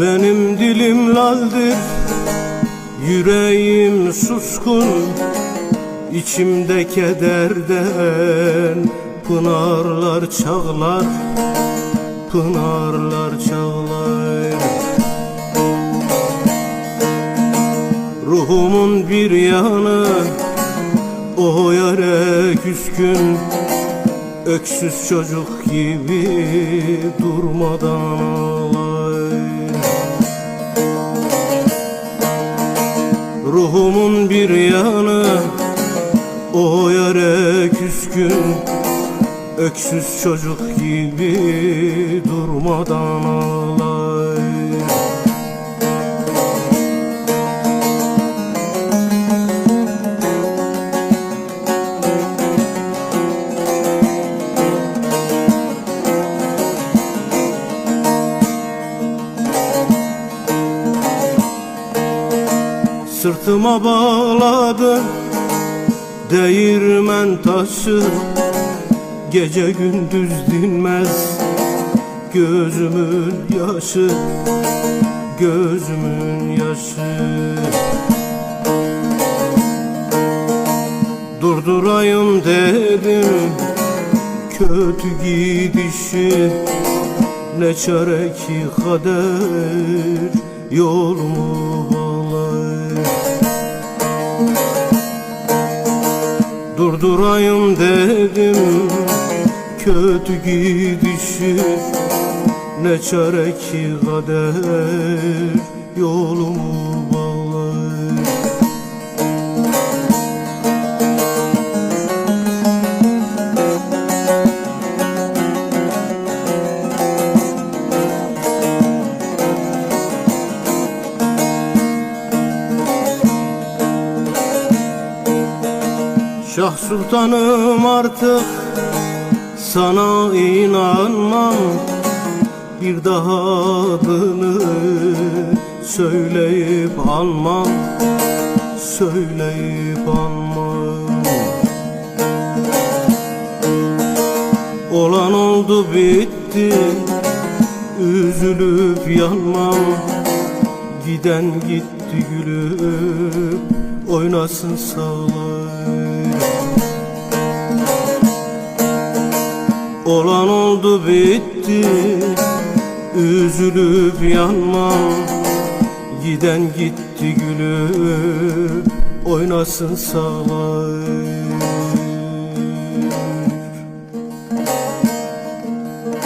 Benim dilim laldir Yüreğim suskun İçimde kederden Pınarlar çağlar Pınarlar çağlar. Ruhumun bir yanı O yare küskün Öksüz çocuk gibi durmadan Ruhumun bir yanı o yare küskün Öksüz çocuk gibi durmadan ağlar Sırtıma bağladım Değirmen taşı. Gece gündüz dinmez Gözümün yaşı. Gözümün yaşı. Durdurayım dedim Kötü gidişi. Ne çare ki kader Yolumu bağlar Durdurayım dedim. Kötü gidişi Ne çare ki kader yolumu bağlar Şah Sultanım artık sana inanmam. Bir daha adını söyleyip anmam Söyleyip anmam Olan oldu bitti. Üzülüp yanmam. Giden gitti gülüp Oynasın sağlar Olan oldu bitti. Üzülüp yanmam. Giden gitti gülüp Oynasın sağlar